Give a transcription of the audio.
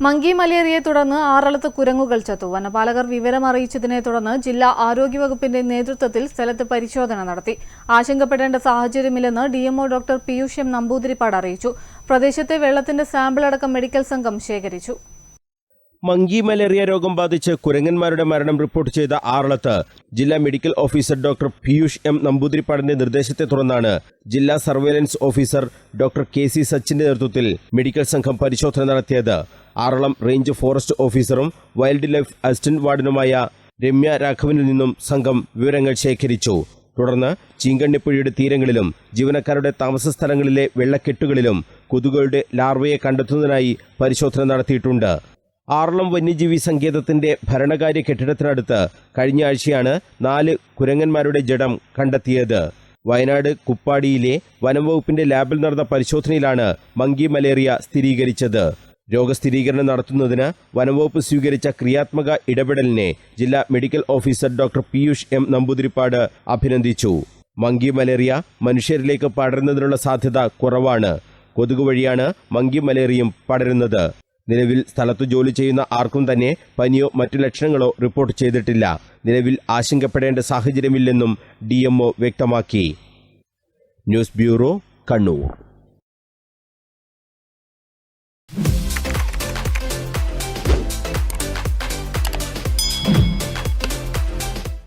Monkey മലേറിയയെ തുടർന്ന് ആറളത്ത് കുരങ്ങുകൾ ചത്തു. വനപാലകർ വിവരം അറിയിച്ചതിനെ തുടർന്ന് ജില്ലാ ആരോഗ്യവകുപ്പിന്റെ നേതൃത്വത്തിൽ സ്ഥലത്ത് പരിശോധന നടത്തി. ആശങ്കപ്പെടേണ്ട സാഹചര്യമില്ലെന്ന് DMO doctor Piyush M Namboothiripad അറിയിച്ചു. പ്രദേശത്തെ വെള്ളത്തിന്റെ സാമ്പിൾ അടക്കം മെഡിക്കൽ സംഘം ശേഖരിച്ചു. മങ്കി മലേറിയ രോഗം ബാധിച്ച് കുരങ്ങന്മാരുടെ മരണം റിപ്പോർട്ട് ചെയ്ത ആറളത്ത് ജില്ലാ medical officer doctor Piyush M നമ്പൂതിരിപ്പാടിന്റെ നിർദ്ദേശത്തെ തുടർന്നാണ് ജില്ലാ surveillance officer doctor K C സച്ചിന്റെ നേതൃത്വത്തിൽ മെഡിക്കൽ സംഘം പരിശോധന നടത്തിയത്. ആറളം റേഞ്ച് ഫോറസ്റ്റ് ഓഫീസറും വൈൽഡ് ലൈഫ് അസിസ്റ്റന്റ് വാർഡനുമായ രമ്യ രാഘവനിൽ നിന്നും സംഘം വിവരങ്ങൾ ശേഖരിച്ചു. തുടർന്ന് ചീങ്കണ്ണിപ്പുഴയുടെ തീരങ്ങളിലും ജീവനക്കാരുടെ താമസ സ്ഥലങ്ങളിലെ വെള്ളക്കെട്ടുകളിലും കൊതുകുകളുടെ ലാർവയെ കണ്ടെത്തുന്നതിനായി പരിശോധന നടത്തിയിട്ടുണ്ട്. ആറളം വന്യജീവി സങ്കേതത്തിന്റെ ഭരണകാര്യ കെട്ടിടത്തിനടുത്ത് കഴിഞ്ഞ ആഴ്ചയാണ് നാല് കുരങ്ങന്മാരുടെ ജഡം കണ്ടെത്തിയത്. വയനാട് കുപ്പാടിയിലെ വനംവകുപ്പിന്റെ ലാബിൽ നടന്ന പരിശോധനയിലാണ് മങ്കി മലേറിയ സ്ഥിരീകരിച്ചത്. രോഗസ്ഥിരീകരണം നടത്തുന്നതിന് വനംവകുപ്പ് സ്വീകരിച്ച ക്രിയാത്മക ഇടപെടലിനെ ജില്ലാ medical officer doctor Piyush M Namboothiripad അഭിനന്ദിച്ചു. മങ്കി മലേറിയ മനുഷ്യരിലേക്ക് പടരുന്നതിനുള്ള സാധ്യത കുറവാണ്. കൊതുക് വഴിയാണ് മങ്കി മലേറിയയും പടരുന്നത്. നിലവിൽ സ്ഥലത്ത് ജോലി ചെയ്യുന്ന ആർക്കും തന്നെ പനിയോ മറ്റു ലക്ഷണങ്ങളോ റിപ്പോർട്ട് ചെയ്തിട്ടില്ല. നിലവിൽ ആശങ്കപ്പെടേണ്ട സാഹചര്യമില്ലെന്നും ഡി വ്യക്തമാക്കി. News bureau Kannur.